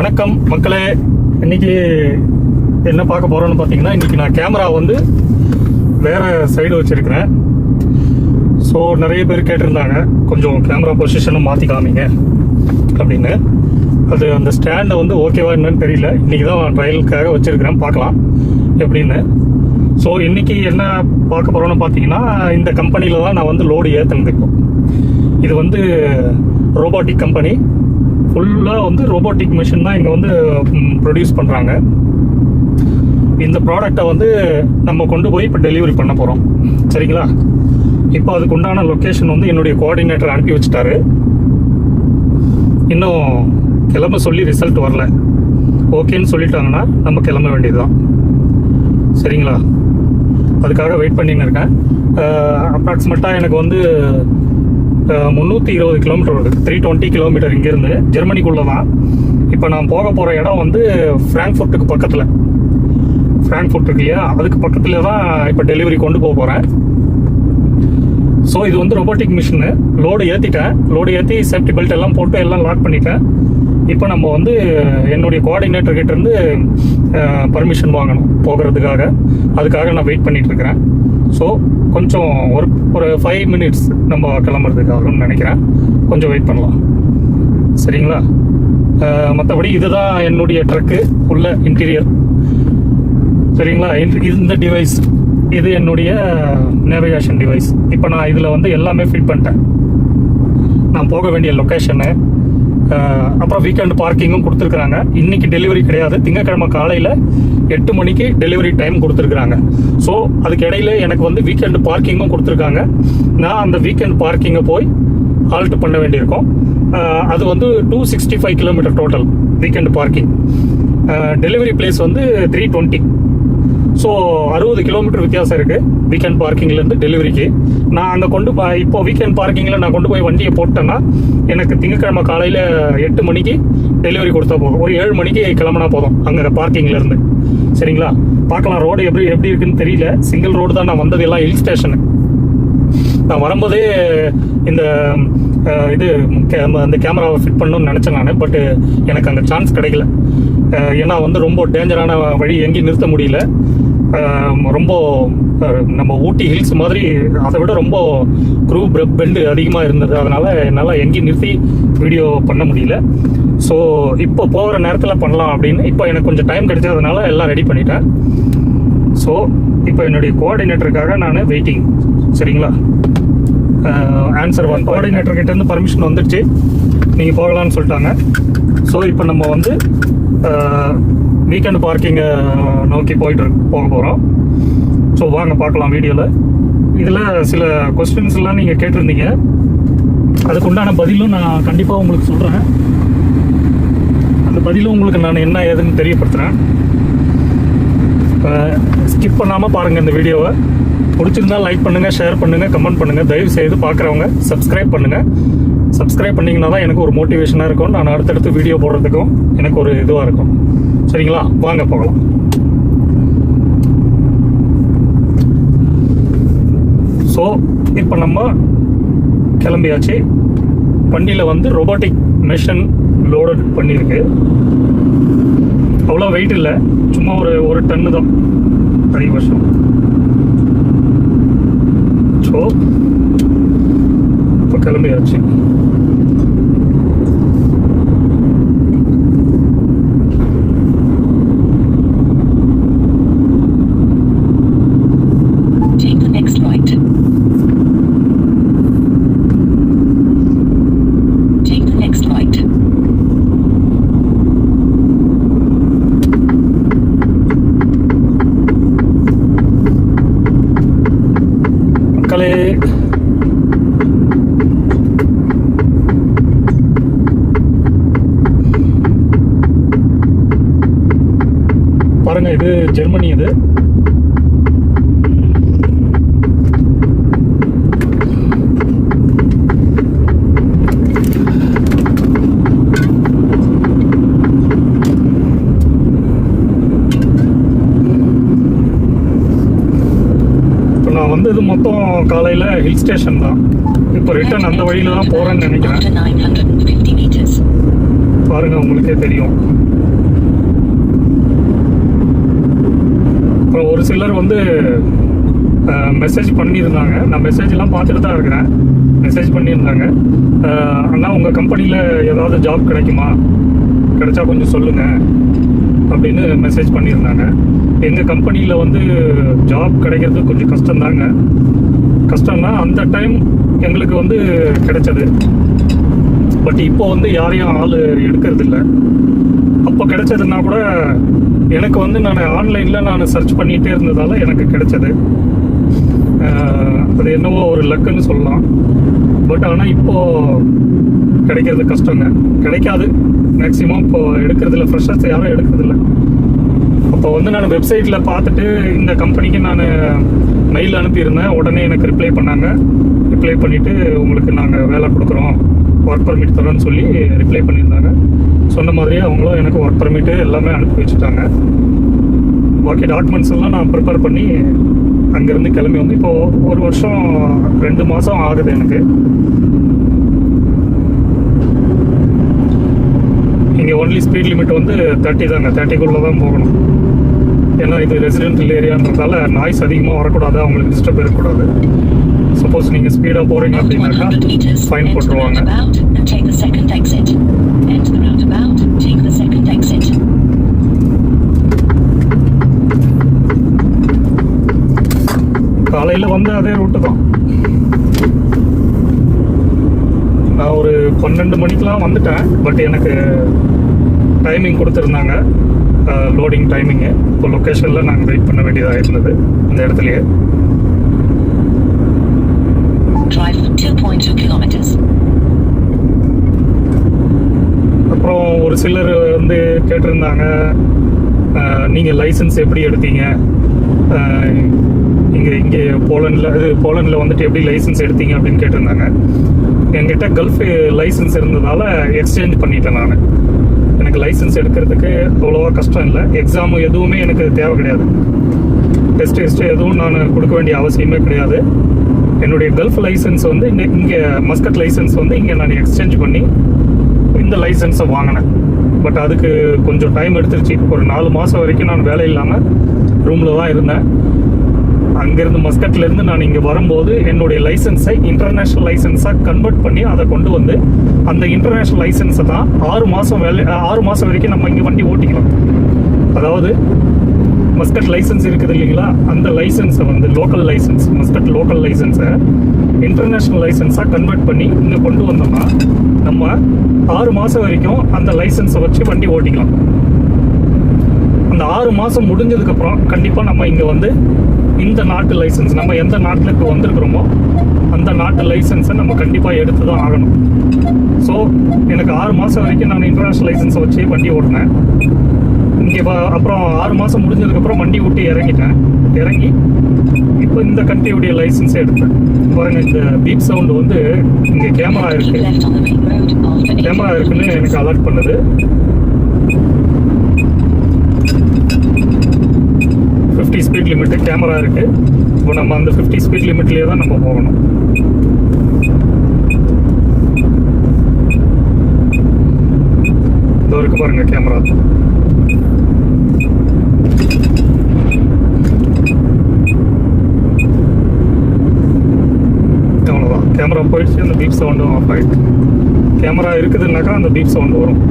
வணக்கம். மக்களே இன்னைக்கு என்ன பார்க்க போறோம்னு பார்த்தீங்கன்னா இன்னைக்கு நான் கேமரா வந்து வேற சைடு வச்சிருக்கிறேன். ஸோ நிறைய பேர் கேட்டிருந்தாங்க கொஞ்சம் கேமரா பொசிஷனை மாற்றி காமிங்க அப்படின்னு. அது அந்த ஸ்டாண்டை வந்து ஓகேவா என்னன்னு தெரியல. இன்றைக்கி தான் ட்ரையலுக்காக வச்சுருக்கிறேன் பார்க்கலாம் எப்படின்னு. ஸோ இன்றைக்கி என்ன பார்க்க போகிறோன்னு பார்த்தீங்கன்னா இந்த கம்பெனியில் தான் நான் வந்து லோடு ஏற்றினது இப்போ இது வந்து ரோபோட்டிக் கம்பெனி ஃபுல்லாக வந்து ரோபோட்டிக் மிஷின் தான் இங்கே வந்து ப்ரொடியூஸ் பண்ணுறாங்க இந்த ப்ராடக்டை வந்து நம்ம கொண்டு போய் இப்போ டெலிவரி பண்ண போகிறோம் சரிங்களா? இப்போ அதுக்கு உண்டான லொக்கேஷன் வந்து என்னுடைய கோஆர்டினேட்டர் அனுப்பி வச்சுட்டாரு. இன்னும் கிளம்ப சொல்லி ரிசல்ட் வரல. ஓகேன்னு சொல்லிட்டாங்கன்னா நம்ம கிளம்ப வேண்டியது தான் சரிங்களா? அதுக்காக வெயிட் பண்ணின்னு இருக்கேன். அப்ராக்சிமேட்டாக எனக்கு வந்து முந்நூற்றி இருபது கிலோமீட்டர் வருது. த்ரீ டுவெண்ட்டி கிலோமீட்டர் இங்கேருந்து ஜெர்மனிக்குள்ளே தான் இப்போ நான் போக போகிற இடம் வந்து ஃப்ராங்க்ஃபுர்ட்டுக்கு பக்கத்தில். ஃப்ராங்க்ஃபுர்ட் இருக்கு இல்லையா? அதுக்கு பக்கத்தில் தான் இப்போ டெலிவரி கொண்டு போக போகிறேன் ஸோ இது வந்து ரொபோட்டிக் மிஷினு லோடு ஏற்றிட்டேன் லோடு ஏற்றி சேஃப்டி பெல்ட் எல்லாம் போட்டு எல்லாம் லாக் பண்ணிட்டேன். இப்போ நம்ம வந்து என்னுடைய கோஆர்டினேட்டர் இருந்து பர்மிஷன் வாங்கணும் போகிறதுக்காக. அதுக்காக நான் வெயிட் பண்ணிட்டு இருக்கிறேன். ஸோ கொஞ்சம் ஒரு ஒரு ஃபைவ் மினிட்ஸ் நம்ம கிளம்புறதுக்காகன்னு நினைக்கிறேன். கொஞ்சம் வெயிட் பண்ணலாம். சரிங்களா? மற்றபடி இதுதான் என்னுடைய ட்ரக்கு உள்ள இன்டீரியர் சரிங்களா? இந்த டிவைஸ் இது என்னுடைய நேவிகேஷன் டிவைஸ் இப்போ நான் இதில் வந்து எல்லாமே ஃபிட் பண்ணிட்டேன். நான் போக வேண்டிய லொக்கேஷனு அப்புறம் வீக்கெண்ட் பார்க்கிங்கும் கொடுத்துருக்குறாங்க. இன்னைக்கு டெலிவரி கிடையாது. திங்கக்கிழமை காலையில் எட்டு மணிக்கு டெலிவரி டைம் கொடுத்துருக்குறாங்க. ஸோ அதுக்கு இடையில எனக்கு வந்து வீக்கெண்ட் பார்க்கிங்கும் கொடுத்துருக்காங்க. நான் அந்த வீக்கெண்ட் பார்க்கிங்கை போய் ஹால்ட் பண்ண வேண்டியிருக்கும். அது வந்து two sixty five kilometre total weekend parking delivery place வந்து த்ரீ டுவெண்ட்டி ஸோ அறுபது கிலோமீட்டர் வித்தியாசம் இருக்கு. வீக்கெண்ட் பார்க்கிங்லேருந்து டெலிவரிக்கு நான் அங்கே கொண்டு போ- இப்போ வீக்கெண்ட் பார்க்கிங்கில் நான் கொண்டு போய் வண்டியை போட்டேன்னா எனக்கு திங்கக்கிழமை காலையில் எட்டு மணிக்கு டெலிவரி கொடுத்தா போதும். ஒரு ஏழு மணிக்கு கிளம்புனா போதும் அங்கே பார்க்கிங்லேருந்து சரிங்களா? பார்க்கலாம் ரோடு எப்படி எப்படி இருக்குன்னு தெரியல. சிங்கிள் ரோடு தான் நான் வந்தது எல்லாம் ஹில் ஸ்டேஷனு நான் வரும்போதே இந்த இது கே- அந்த கேமராவை ஃபிட் பண்ணணும்னு நினச்சேன் நான். பட் எனக்கு அந்த சான்ஸ் கிடைக்கல. ஏன்னா வந்து ரொம்ப டேஞ்சரான வழி எங்கேயும் நிறுத்த முடியல. ரொம்ப நம்ம ஊட்டி ஹில்ஸ் மாதிரி அதை விட ரொம்ப க்ரூ பெண்டு அதிகமாக இருந்தது. அதனால் என்னால் எங்கேயும் நிறுத்தி வீடியோ பண்ண முடியல. ஸோ இப்போ போகிற நேரத்தில் பண்ணலாம் அப்படின்னு. இப்போ எனக்கு கொஞ்சம் டைம் கிடைச்சதுனால எல்லாம் ரெடி பண்ணிட்டேன். ஸோ இப்போ என்னுடைய கோஆர்டினேட்டருக்காக நான் வெயிட்டிங் சரிங்களா? ஆன்சர் ஒன் கோஆர்டினேட்டர் இருந்து பர்மிஷன் வந்துடுச்சு நீங்கள் போகலான்னு சொல்லிட்டாங்க. ஸோ இப்போ நம்ம வந்து வீக்கெண்ட் பார்க்கிங்கை நோக்கி போயிட்டு போக போகிறோம் ஸோ வாங்க பார்க்கலாம் வீடியோவில் இதில் சில கொஸ்டின்ஸ் எல்லாம் நீங்கள் கேட்டிருந்தீங்க. அதுக்கு உண்டான பதிலும் நான் கண்டிப்பாக உங்களுக்கு சொல்கிறேன் அந்த பதிலும் உங்களுக்கு நான் என்ன ஏதுன்னு தெரியப்படுத்துகிறேன் ஸ்கிப் பண்ணாமல் பாருங்கள் இந்த வீடியோவை பிடிச்சிருந்தா லைக் பண்ணுங்கள் ஷேர் பண்ணுங்கள் கமெண்ட் பண்ணுங்கள் தயவு செய்து பார்க்குறவங்க சப்ஸ்கிரைப் பண்ணுங்கள் சப்ஸ்கிரைப் பண்ணிங்கன்னா தான் எனக்கு ஒரு மோட்டிவேஷனாக இருக்கும். நான் அடுத்தடுத்து வீடியோ போடுறதுக்கும் எனக்கு ஒரு இதுவாக இருக்கும். சரிங்களா? வாங்க போகலாம். ஸோ இப்போ நம்ம கிளம்பியாச்சு. வண்டியில் வந்து ரொபோட்டிக் மிஷின் லோடட் பண்ணியிருக்கு. அவ்வளோ வெயிட் இல்லை. சும்மா ஒரு ஒரு டன்னு தான். அதிகபட்சம் ஸோ இப்போ கிளம்பியாச்சு. இது ஜெர்மனி இது. வந்தது மொத்தம் காலையில் ஹில் ஸ்டேஷன் தான். இப்போ ரிட்டர்ன் அந்த வழியில தான் போகிறேன்னு நினைக்கிறேன் After 950 meters. பாருங்க உங்களுக்கே தெரியும் அப்புறம் ஒரு சிலர் வந்து மெசேஜ் பண்ணியிருந்தாங்க. நான் மெசேஜ்லாம் பார்த்துட்டு தான் இருக்கிறேன். மெசேஜ் பண்ணியிருந்தாங்க. அண்ணா உங்கள் கம்பெனியில் ஏதாவது ஜாப் கிடைக்குமா? கிடைச்சா கொஞ்சம் சொல்லுங்கள் அப்படின்னு மெசேஜ் பண்ணியிருந்தாங்க. எங்கள் கம்பெனியில் வந்து ஜாப் கிடைக்கிறது கொஞ்சம் கஷ்டம்தாங்க. கஷ்டம்னா அந்த டைம் எங்களுக்கு வந்து கிடைச்சது. பட் இப்போ வந்து யாரையும் ஆள் எடுக்கிறது இல்லை அப்போ கிடைச்சதுன்னா கூட எனக்கு வந்து நான் ஆன்லைனில் நான் சர்ச் பண்ணிகிட்டே இருந்ததால் எனக்கு கிடைச்சது. அது என்னவோ ஒரு லக்குன்னு சொல்லலாம். பட் ஆனால் இப்போது கிடைக்கிறது கஷ்டங்க. கிடைக்காது. மேக்ஸிமம் இப்போது எடுக்கிறதில்ல. ஃப்ரெஷர்ஸ் யாரும் எடுக்கிறதில்ல. அப்போ வந்து நான் வெப்சைட்டில் பார்த்துட்டு இந்த கம்பெனிக்கு நான் மெயில் அனுப்பியிருந்தேன். உடனே எனக்கு ரிப்ளை பண்ணாங்க. ரிப்ளை பண்ணிவிட்டு உங்களுக்கு நாங்கள் வேலை கொடுக்குறோம். ஒர்க் பர்மிட் தரோன்னு சொல்லி ரிப்ளை பண்ணியிருந்தாங்க. சொன்ன மாதிரியே அவங்களும் எனக்கு ஒர்க் பர்மிட்டு எல்லாமே அனுப்பி வச்சுட்டாங்க. பாக்கி டாக்குமெண்ட்ஸ் எல்லாம் நான் ப்ரிப்பேர் பண்ணி அங்கேருந்து கிளம்பி வந்து இப்போ ஒரு வருஷம் ரெண்டு மாதம் ஆகுது எனக்கு. இங்கே ஒன்லி ஸ்பீட் லிமிட் வந்து தேர்ட்டி தாங்க. தேர்ட்டிக்குள்ளே தான் போகணும். ஏன்னா இது ரெசிடென்டல் ஏரியான்றதால நாய்ஸ் அதிகமாக வரக்கூடாது அவங்களுக்கு டிஸ்டர்ப் இருக்கக்கூடாது. சப்போஸ் நீங்கள் ஸ்பீடாக போகிறீங்க அப்படின்னாக்கா ஃபைன் போட்டுருவாங்க. காலையில் வந்து அதே ரூட்டு தான். நான் ஒரு பன்னெண்டு மணிக்கெலாம் வந்துட்டேன் பட் எனக்கு டைமிங் கொடுத்துருந்தாங்க. லோடிங் டைமிங்கு இப்போ லொக்கேஷனில் நாங்கள் வெயிட் பண்ண வேண்டியதாக இருந்தது. அந்த இடத்துலையே. Drive for 2.2 kilometers. அப்புறம் ஒரு சிலர் வந்து கேட்டிருந்தாங்க நீங்கள் லைசன்ஸ் எப்படி எடுத்தீங்க? இங்கே இங்கே போலண்டில் இது போலண்டில் வந்துட்டு எப்படி லைசன்ஸ் எடுத்தீங்க அப்படின்னு கேட்டிருந்தாங்க. என்கிட்ட கல்ஃப் லைசன்ஸ் இருந்ததால் எக்ஸ்சேஞ்ச் பண்ணிட்டேன் நான். எனக்கு லைசன்ஸ் எடுக்கிறதுக்கு அவ்வளோவா கஷ்டம் இல்லை. எக்ஸாம் எதுவுமே எனக்கு தேவை கிடையாது. டெஸ்ட் டெஸ்ட் எதுவும் நான் கொடுக்க வேண்டிய அவசியமே கிடையாது. என்னுடைய கல்ஃப் லைசன்ஸ் வந்து இங்கே இங்கே மஸ்கட் லைசன்ஸ் வந்து இங்கே நான் எக்ஸ்சேஞ்ச் பண்ணி இந்த லைசன்ஸை வாங்கினேன். பட் அதுக்கு கொஞ்சம் டைம் எடுத்துருச்சு. ஒரு நாலு மாதம் வரைக்கும் நான் வேலை இல்லாமல் ரூமில் தான் இருந்தேன். அங்கேருந்து மஸ்கட்லேருந்து நான் இங்கே வரும்போது என்னுடைய லைசன்ஸை இன்டர்நேஷ்னல் லைசன்ஸாக கன்வெர்ட் பண்ணி அதை கொண்டு வந்து அந்த இன்டர்நேஷ்னல் லைசன்ஸை தான் ஆறு மாதம் வேலை ஆறு மாதம் வரைக்கும் நம்ம இங்கே வண்டி ஓட்டிக்கலாம். அதாவது மஸ்கட் லைசன்ஸ் இருக்குது இல்லைங்களா? அந்த லைசன்ஸை வந்து லோக்கல் லைசன்ஸ் மஸ்கட் லோக்கல் லைசன்ஸை இன்டர்நேஷ்னல் லைசன்ஸாக கன்வெர்ட் பண்ணி இங்கே கொண்டு வந்தோம்னா நம்ம ஆறு மாதம் வரைக்கும் அந்த லைசன்ஸை வச்சு வண்டி ஓட்டிக்கலாம். அந்த ஆறு மாதம் முடிஞ்சதுக்கப்புறம் கண்டிப்பாக நம்ம இங்கே வந்து இந்த நாட்டு லைசன்ஸ் நம்ம எந்த நாட்டுக்கு வந்திருக்கிறோமோ அந்த நாட்டு லைசன்ஸை நம்ம கண்டிப்பாக எடுத்து தான் ஆகணும். ஸோ எனக்கு ஆறு மாதம் வரைக்கும் நான் இன்டர்நேஷ்னல் லைசன்ஸை வச்சு வண்டி ஓட்டினேன். இங்கே அப்புறம் ஆறு மாதம் முடிஞ்சதுக்கப்புறம் வண்டி விட்டு இறங்கிட்டேன். இறங்கி இப்போ இந்த கண்ட்ரியுடைய லைசன்ஸ் எடுத்தேன். பாருங்க இந்த பீப் சவுண்டு வந்து இங்கே கேமரா இருக்குது கேமரா இருக்குன்னு எனக்கு அலர்ட் பண்ணுது. ஃபிஃப்டி ஸ்பீட் லிமிட்டு கேமரா இருக்கு. இப்போ நம்ம அந்த ஃபிஃப்டி ஸ்பீட் லிமிட்லேயே தான் நம்ம போகணும். இதோ இருக்கு பாருங்கள் கேமரா அவ்வளோதான் கேமரா போயிடுச்சு அந்த பீப் சவுண்டும் ஆஃப் ஆயிடுச்சு. கேமரா இருக்குதுன்னாக்கா அந்த பீப் சவுண்ட் வரும்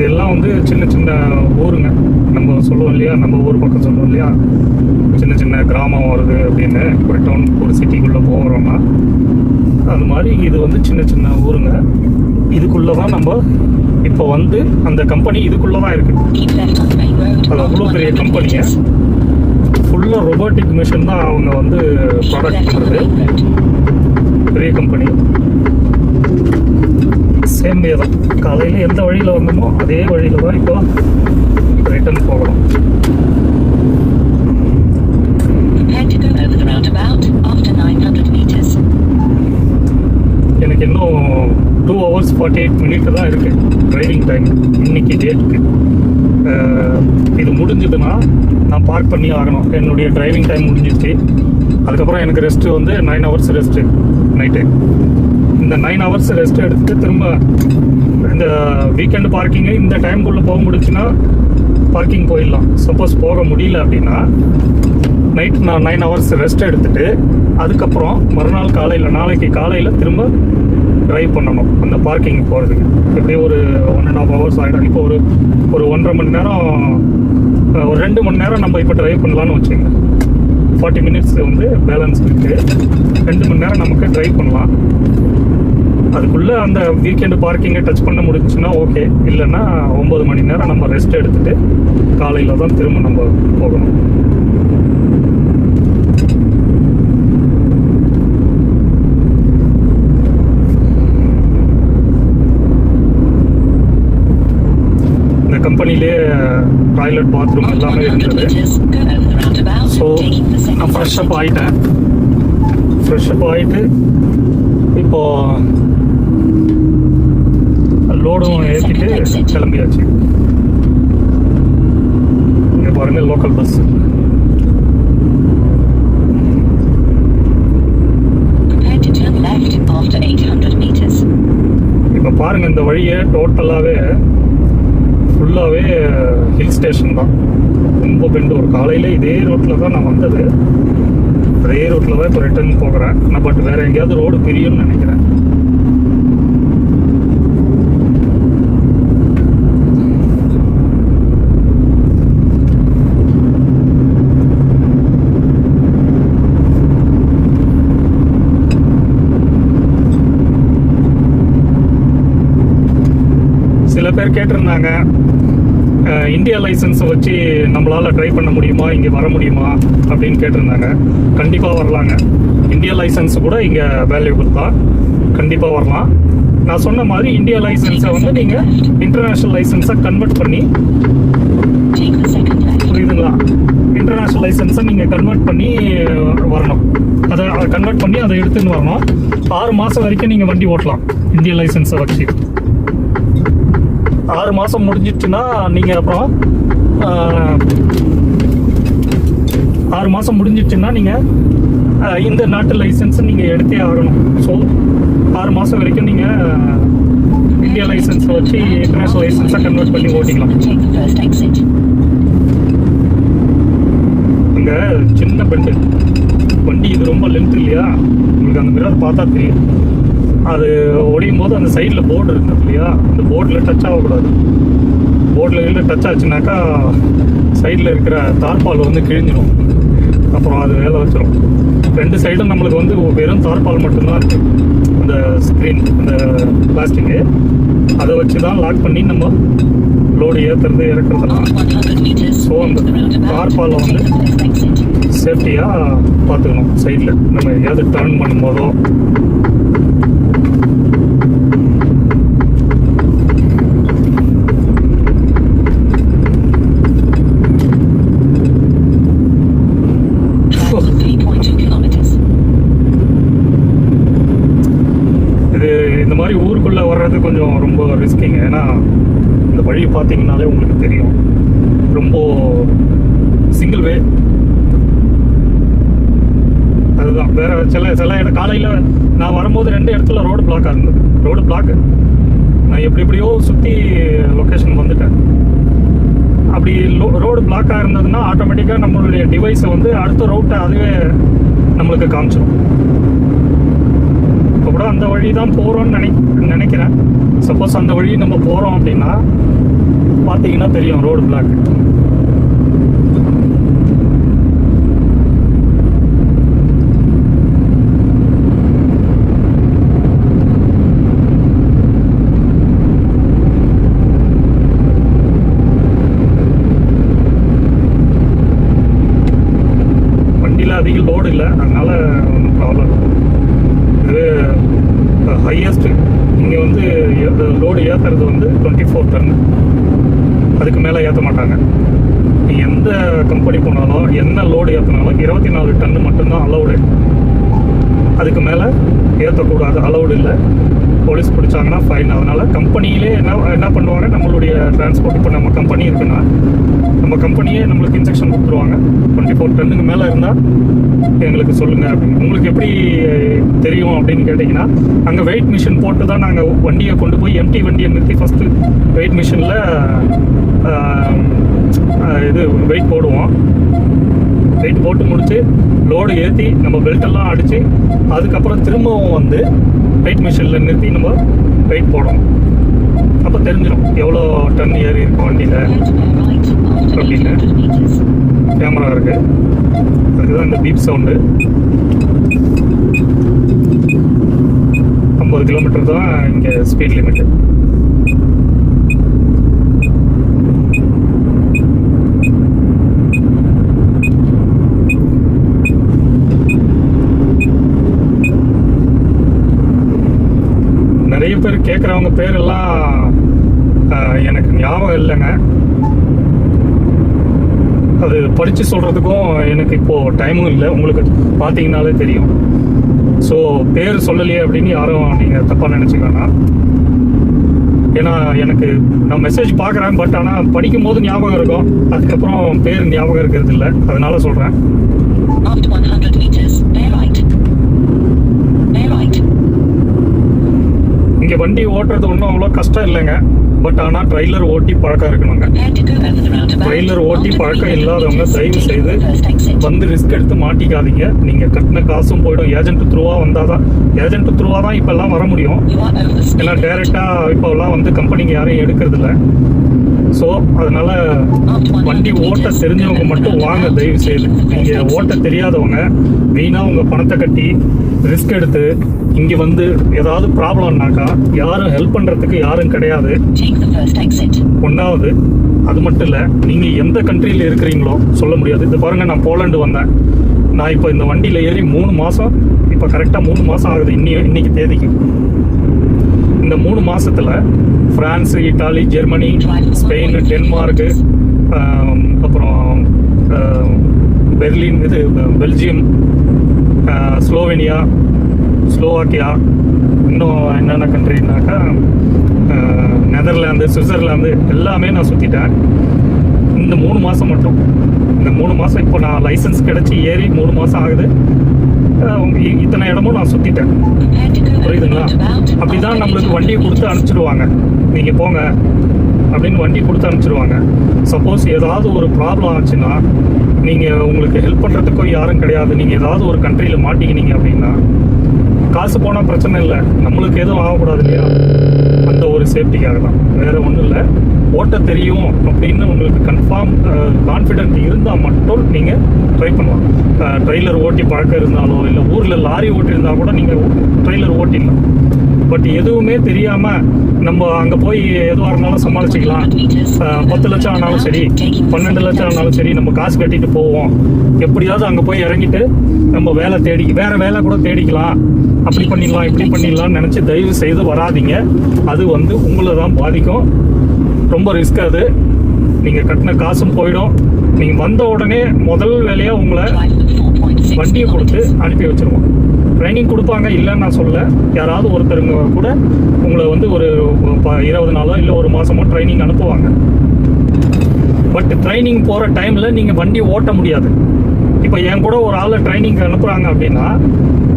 இதெல்லாம் வந்து சின்ன சின்ன ஊருங்க. நம்ம சொல்லுவோம் இல்லையா? நம்ம ஊர் பக்கம் சொல்லுவோம் இல்லையா? சின்ன சின்ன கிராமம் வருது அப்படின்னு ஒரு டவுன் ஒரு சிட்டிக்குள்ளே போகிறோம்னா அது மாதிரி இது வந்து சின்ன சின்ன ஊருங்க. இதுக்குள்ளே தான் நம்ம இப்போ வந்து அந்த கம்பெனி இதுக்குள்ளே தான் இருக்குது அது அவ்வளோ பெரிய 100 கம்பெனிங்க ஃபுல்லாக ரொபோட்டிக் மிஷின் தான் அவங்க வந்து ப்ராடக்ட் பண்ணுறது பெரிய கம்பெனி சேம் வே தான். காலையில் எந்த வழியில் வந்தோமோ அதே வழியில் தான் இப்போ ரிட்டர்ன் போகணும். எனக்கு இன்னும் two hours forty eight minute தான் இருக்குது டிரைவிங் டைம் இன்னைக்கு டேட்டுக்கு இது முடிஞ்சதுன்னா நான் பார்க் பண்ணி ஆகணும். என்னுடைய டிரைவிங் டைம் முடிஞ்சிச்சு. அதுக்கப்புறம் எனக்கு ரெஸ்ட்டு வந்து நைன் ஹவர்ஸ் ரெஸ்ட்டு நைட்டு இந்த நைன் ஹவர்ஸ் ரெஸ்ட் எடுத்துட்டு திரும்ப இந்த வீக்கெண்ட் பார்க்கிங்கு இந்த டைம்குள்ளே போக முடிச்சுன்னா பார்க்கிங் போயிடலாம். சப்போஸ் போக முடியல அப்படின்னா நைட் நான் நைன் ஹவர்ஸ் ரெஸ்ட் எடுத்துட்டு அதுக்கப்புறம் மறுநாள் காலையில் நாளைக்கு காலையில் திரும்ப ட்ரைவ் பண்ணணும். அந்த பார்க்கிங் போகிறதுக்கு எப்படியும் ஒரு ஒன் அண்ட் ஆஃப் ஹவர்ஸ் ஆகிடும் இப்போ ஒரு ஒரு ஒன்றரை மணி நேரம் ஒரு ரெண்டு மணி நேரம் நம்ம இப்போ ட்ரைவ் பண்ணலான்னு வச்சுங்க ஃபார்ட்டி மினிட்ஸ் வந்து பேலன்ஸ் இருக்குது ரெண்டு மணி நேரம் நமக்கு ட்ரைவ் பண்ணலாம். அதுக்குள்ளே அந்த வீக்கெண்டு பார்க்கிங்கை டச் பண்ண முடிஞ்சுன்னா ஓகே இல்லைன்னா ஒம்பது மணி நேரம் நம்ம ரெஸ்ட் எடுத்துட்டு காலையில் தான் திரும்ப நம்ம போகணும். இந்த கம்பெனிலே டாய்லெட் பாத்ரூம் எல்லாமே இருந்தது. ஸோ நான் ஃப்ரெஷ் அப் exit. ஆகிட்டேன் ஃப்ரெஷ் அப் ஆகிட்டு இப்போ லோடும் ஏற்றிட்டு கிளம்பியாச்சு இங்கே பாருங்க local bus Prepare to turn left after 800 meters. இப்போ பாருங்க இந்த வழியை டோட்டலாகவே ஃபுல்லாகவே ஹில் ஸ்டேஷன் தான். ரொம்ப பெண்டூர் காலையில் இதே ரோட்டில் தான் நான் வந்தது. அதே ரோட்டில் தான் இப்போ ரிட்டர்ன் போகிறேன். நான் பட் வேறு எங்கேயாவது ரோடு பிரியும்னு நினைக்கிறேன். சில பேர் கேட்டிருந்தாங்க இந்தியா லைசன்ஸை வச்சு நம்மளால் ட்ரை பண்ண முடியுமா? இங்கே வர முடியுமா? அப்படின்னு கேட்டிருந்தாங்க. கண்டிப்பாக வரலாங்க. இந்தியா லைசன்ஸ் கூட இங்கே வேல்யூபிள் தான். கண்டிப்பாக வரலாம். நான் சொன்ன மாதிரி இந்தியா லைசன்ஸை வந்து நீங்கள் இன்டர்நேஷ்னல் லைசன்ஸை கன்வெர்ட் பண்ணி புரியுதுங்களா? இன்டர்நேஷ்னல் லைசன்ஸை நீங்கள் கன்வெர்ட் பண்ணி வரணும். அதை கன்வெர்ட் பண்ணி அதை எடுத்துன்னு வரணும். ஆறு மாதம் வரைக்கும் நீங்கள் வண்டி ஓட்டலாம். இந்தியா லைசன்ஸை வச்சு. ஆறு மாதம் முடிஞ்சிடுச்சுன்னா நீங்கள் அப்புறம் ஆறு மாதம் முடிஞ்சிடுச்சுன்னா நீங்கள் இந்த நாட்டு லைசன்ஸை நீங்கள் எடுத்தே ஆகணும். ஸோ ஆறு மாதம் வரைக்கும் நீங்கள் இந்தியா லைசன்ஸை வச்சு இன்டர்நேஷ்னல் லைசன்ஸை கன்வெர்ட் பண்ணி ஓட்டிக்கலாம். இங்கே சின்ன பெண்டு வண்டி இது ரொம்ப லென்த் இல்லையா? உங்களுக்கு அந்த மிரர் பார்த்தா தெரியும். அது ஒடியும் போது அந்த சைடில் போர்டு இருக்குது இல்லையா? அந்த போர்டில் டச் ஆகக்கூடாது. போர்டில் இல்லை டச் ஆச்சுனாக்கா சைடில் இருக்கிற தார்பால் வந்து கிழிஞ்சிடும். அப்புறம் அது வேலை வச்சிடும் ரெண்டு சைடும் நம்மளுக்கு வந்து வெறும் தார்பால் மட்டும்தான் இருக்குது அந்த ஸ்க்ரீன் அந்த பிளாஸ்டிக்கு அதை வச்சு தான் லாக் பண்ணி நம்ம லோடு ஏற்றுறது இறக்குறதுலாம் ஸோ அந்த roundabout, வந்து- சேஃப்டியாக பார்த்துக்கணும் சைடில் நம்ம எங்கேயாவது டர்ன் பண்ணும்போதோ Travel 3.2 kilometers. இது இந்த மாதிரி ஊருக்குள்ளே வர்றது கொஞ்சம் ரொம்ப ரிஸ்கிங்க ஏன்னா பார்த்தீங்கன்னாலே உங்களுக்கு தெரியும். ரொம்ப சிங்கிள் வே அதுதான். வேற சில சில இடம் காலையில் நான் வரும்போது ரெண்டு இடத்துல ரோடு பிளாக்காக இருந்தது. ரோடு பிளாக்கு நான் எப்படி எப்படியோ சுற்றி லொக்கேஷன் வந்துட்டேன். அப்படி ரோடு பிளாக்காக இருந்ததுன்னா ஆட்டோமேட்டிக்காக நம்மளுடைய டிவைஸை வந்து அடுத்த ரோட்டை அதுவே நம்மளுக்கு காமிச்சிடும் இப்போ கூட அந்த வழி தான் போகிறோம்னு நினை நினைக்கிறேன். சப்போஸ் அந்த வழி நம்ம போகிறோம் அப்படின்னா பார்த்தீங்கன்னா தெரியும் ரோடு பிளாக் வண்டியில் அதிக லோடு இல்லை அதனால ஒன்றும் ப்ராப்ளம் இது ஹையஸ்ட் இங்கே வந்து லோடு ஏற்றுறது வந்து டுவெண்ட்டி ஃபோர் டன் அதுக்கு மேலே ஏற்ற மாட்டாங்க. நீ எந்த கம்பெனி போனாலும் என்ன லோடு ஏற்றினாலும் இருபத்தி நாலு டன்னு மட்டும்தான் அலௌடு அதுக்கு மேலே ஏற்றக்கூடாது அலௌடு இல்லை. போலீஸ் பிடிச்சாங்கன்னா ஃபைன் அதனால் கம்பெனியிலே என்ன என்ன பண்ணுவாங்க? நம்மளுடைய டிரான்ஸ்போர்ட் இப்போ நம்ம கம்பெனி இருக்குன்னா நம்ம கம்பெனியே நம்மளுக்கு இன்ஜெக்ஷன் கொடுத்துருவாங்க. டுவெண்ட்டி ஃபோர் டென்னுக்கு மேலே இருந்தால் எங்களுக்கு சொல்லுங்கள் அப்படின்னு. உங்களுக்கு எப்படி தெரியும் அப்படின்னு கேட்டிங்கன்னா அங்கே வெயிட் மிஷின் போட்டு தான் நாங்கள் வண்டியை கொண்டு போய் எம்டி வண்டியை நிறுத்தி ஃபஸ்ட்டு வெயிட் மிஷினில் இது வெயிட் போடுவோம். ஹைட் போட்டு முடிச்சு லோடு ஏற்றி நம்ம பெல்ட்டெல்லாம் அடித்து அதுக்கப்புறம் திரும்பவும் வந்து வெயிட் மிஷினில் நிறுத்தி நம்ம வெயிட் போடணும். அப்போ தெரிஞ்சிடும் எவ்வளோ டன் ஏறி இருக்கும் வண்டியில் அப்படின்னு. கேமரா இருக்கு. அதுதான் இந்த பீப் சவுண்டு ஐம்பது கிலோமீட்டர் தான் இங்கே ஸ்பீட் லிமிட்டு நிறைய பேர் கேட்குறவங்க பேரெல்லாம் எனக்கு ஞாபகம் இல்லைங்க. அது படித்து சொல்கிறதுக்கும் எனக்கு இப்போது டைமும் இல்லை. உங்களுக்கு பார்த்தீங்கனாலே தெரியும். ஸோ பேர் சொல்லலையே அப்படின்னு யாரும் நீங்கள் தப்பாக நினச்சிக்க ஏன்னா எனக்கு நான் மெசேஜ் பார்க்குறேன் பட் ஆனால் படிக்கும் போது ஞாபகம் இருக்கும். அதுக்கப்புறம் பேர் ஞாபகம் இருக்கிறது இல்லை. அதனால சொல்கிறேன் இங்கே வண்டி ஓட்டுறது ஒன்றும் அவ்வளோ கஷ்டம் இல்லைங்க. பட் ஆனால் ட்ரெய்லர் ஓட்டி பழக்கம் இருக்கணுங்க. ட்ரெய்லர் ஓட்டி பழக்கம் இல்லாதவங்க தயவு செய்து வந்து ரிஸ்க் எடுத்து மாட்டிக்காதீங்க. நீங்கள் கட்டின காசும் போயிடும். ஏஜென்ட் த்ரூவாக வந்தால் தான் ஏஜென்ட் த்ரூவாக தான் இப்போல்லாம் வர முடியும். ஏன்னா டேரெக்டாக இப்போல்லாம் வந்து கம்பெனிங்க யாரையும் எடுக்கிறதில்ல. ஸோ அதனால வண்டி ஓட்ட தெரிஞ்சவங்க மட்டும் வாங்க தயவு செய்து இங்கே நீங்கள் ஓட்ட தெரியாதவங்க வீணாக உங்கள் பணத்தை கட்டி ரிஸ்க் எடுத்து இங்கே வந்து ஏதாவது ப்ராப்ளம்னாக்கா யாரும் ஹெல்ப் பண்ணுறதுக்கு யாரும் கிடையாது. ஒன்றாவது அது மட்டும் இல்லை நீங்கள் எந்த கண்ட்ரியில் இருக்கிறீங்களோ சொல்ல முடியாது. இது பாருங்கள் நான் போலண்டு வந்தேன். நான் இப்போ இந்த வண்டியில் ஏறி மூணு மாதம் இப்போ கரெக்டாக மூணு மாதம் ஆகுது இன்னி இன்னைக்கு தேதிக்கு. இந்த மூணு மாசத்துல France Italy Germany Spain Denmark அப்புறம் பெர்லின் இது பெல்ஜியம் ஸ்லோவேனியா ஸ்லோவாக்கியா இன்னும் என்னென்ன கண்ட்ரினாக்கா நெதர்லாந்து சுவிட்சர்லாந்து எல்லாமே நான் சுற்றிட்டேன் இந்த மூணு மாதம் மட்டும். இந்த மூணு மாதம் இப்போ நான் லைசன்ஸ் கிடச்சி ஏறி மூணு மாதம் ஆகுது. இத்தனை இடமும் நான் சுற்றிட்டேன் புரியுதுங்களா? அப்படி அப்படிதான் நம்மளுக்கு வண்டியை கொடுத்து அனுப்பிச்சிடுவாங்க. நீங்கள் போங்க. அப்படின்னு வண்டி கொடுத்து அனுப்பிச்சிடுவாங்க. சப்போஸ் ஏதாவது ஒரு ப்ராப்ளம் ஆச்சுன்னா நீங்கள் உங்களுக்கு ஹெல்ப் பண்ணுறதுக்கோ யாரும் கிடையாது. நீங்கள் ஏதாவது ஒரு கண்ட்ரியில் மாட்டிக்கினீங்க அப்படின்னா காசு போனால் பிரச்சனை இல்லை. நம்மளுக்கு எதுவும் ஆகக்கூடாது இல்லையா? அந்த ஒரு சேஃப்டிக்காக தான். வேற ஒன்றும் இல்லை. ஓட்ட தெரியும் அப்படின்னு உங்களுக்கு கன்ஃபார்ம் கான்ஃபிடென்ட் இருந்தால் மட்டும் நீங்கள் ட்ரை பண்ணலாம். ட்ரெய்லர் ஓட்டி பழக்கம் இருந்தாலோ இல்லை ஊரில் லாரி ஓட்டியிருந்தா கூட நீங்கள் ட்ரெய்லர் ஓட்டிடலாம். பட் எதுவுமே தெரியாமல் நம்ம அங்கே போய் எதுவாக இருந்தாலும் சமாளிச்சுக்கலாம். பத்து லட்சம் ஆனாலும் சரி பன்னெண்டு லட்சம் ஆனாலும் சரி நம்ம காசு கட்டிட்டு போவோம். எப்படியாவது அங்கே போய் இறங்கிட்டு நம்ம வேலை தேடி வேறு வேலை கூட தேடிக்கலாம். அப்படி பண்ணிடலாம் இப்படி பண்ணிடலாம்னு நினச்சி தயவு செய்து வராதீங்க. அது வந்து உங்களை தான் பாதிக்கும். ரொம்ப ரிஸ்க் அது. நீங்கள் கட்டின காசும் போயிடும். நீங்கள் வந்த உடனே முதல் வேலையாக உங்களை வண்டியை கொடுத்து அனுப்பி வச்சுருவோம். ட்ரைனிங் கொடுப்பாங்க இல்லைன்னு நான் சொல்ல யாராவது ஒருத்தருங்க கூட உங்களை வந்து ஒரு ப- இருபது நாளோ இல்லை ஒரு மாதமோ ட்ரைனிங் அனுப்புவாங்க. பட் ட்ரைனிங் போகிற டைமில் நீங்கள் வண்டி ஓட்ட முடியாது. இப்போ என் கூட ஒரு ஆளை ட்ரைனிங் அனுப்புகிறாங்க அப்படின்னா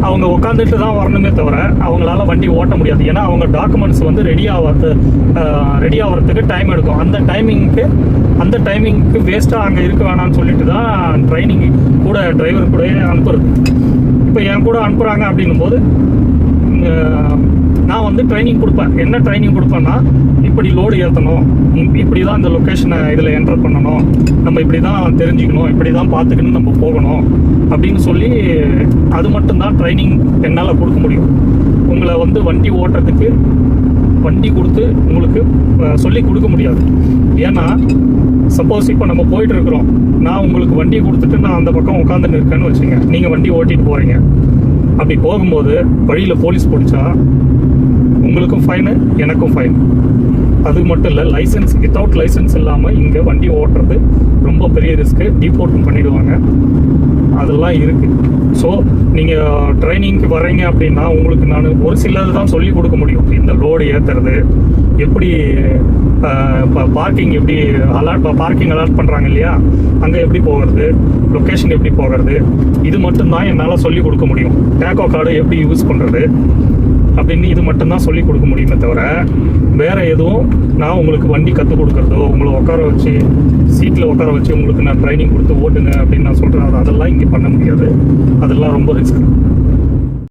அவங்க உட்காந்துட்டு தான் வரணுமே தவிர அவங்களால வண்டி ஓட்ட முடியாது. ஏன்னா அவங்க டாக்குமெண்ட்ஸ் வந்து ரெடி ஆகிறது ரெடி ஆகிறதுக்கு டைம் எடுக்கும். அந்த டைமிங்க்கு அந்த டைமிங்க்கு வேஸ்ட்டாக அங்கே இருக்க வேணாம்னு சொல்லிட்டு தான் ட்ரைனிங் கூட டிரைவர் கூட அனுப்புறது. இப்போ என் கூட அனுப்புகிறாங்க அப்படின்னும் போது நான் வந்து ட்ரைனிங் கொடுப்பேன். என்ன ட்ரைனிங் கொடுப்பேன்னா இப்படி லோடு ஏற்றணும் இப்படி தான் இந்த லொக்கேஷனை இதில் என்டர் பண்ணணும். நம்ம இப்படி தான் தெரிஞ்சுக்கணும். இப்படி தான் பார்த்துக்கணும் நம்ம போகணும். அப்படின்னு சொல்லி அது மட்டும்தான் ட்ரைனிங் என்னால் கொடுக்க முடியும். உங்களை வந்து வண்டி ஓட்டுறதுக்கு வண்டி கொடுத்து உங்களுக்கு சொல்லி கொடுக்க முடியாது. ஏன்னா சப்போஸ் இப்போ நம்ம போயிட்டு இருக்கிறோம். நான் உங்களுக்கு வண்டியை கொடுத்துட்டு நான் அந்த பக்கம் உட்காந்துட்டு இருக்கேன்னு வச்சுங்க நீங்கள் வண்டி ஓட்டிட்டு போகிறீங்க அப்படி போகும்போது வழியில் போலீஸ் பிடிச்சா உங்களுக்கும் ஃபைனு எனக்கும் ஃபைன் அது மட்டும் இல்லை லைசன்ஸ் வித்தவுட் லைசன்ஸ் இல்லாமல் இங்கே வண்டி ஓட்டுறது ரொம்ப பெரிய ரிஸ்க்கு டீபோர்ட்டும் பண்ணிடுவாங்க. அதெல்லாம் இருக்குது ஸோ நீங்கள் ட்ரைனிங்க்கு uh, வர்றீங்க அப்படின்னா உங்களுக்கு நான் ஒரு சிலது தான் சொல்லி கொடுக்க முடியும். இந்த லோடு ஏற்றுறது எப்படி uh, பார்க்கிங் எப்படி அலாட் பார்க்கிங் அலாட் பண்ணுறாங்க இல்லையா? அங்கே எப்படி போகிறது லொக்கேஷன் எப்படி போகிறது இது மட்டும்தான் என்னால் சொல்லி கொடுக்க முடியும். டேக்கோ கார்டு எப்படி யூஸ் பண்ணுறது அப்படின்னு இது மட்டும்தான் சொல்லி கொடுக்க முடியுமே தவிர வேற எதுவும் நான் உங்களுக்கு வண்டி கற்றுக் கொடுக்குறதோ உங்களை உட்கார வச்சு சீட்டில் உட்கார வச்சு உங்களுக்கு நான் ட்ரைனிங் கொடுத்து ஓட்டுங்க அப்படின்னு நான் சொல்கிறேன் அதெல்லாம் இங்கே பண்ண முடியாது. அதெல்லாம் ரொம்ப ரிஸ்க்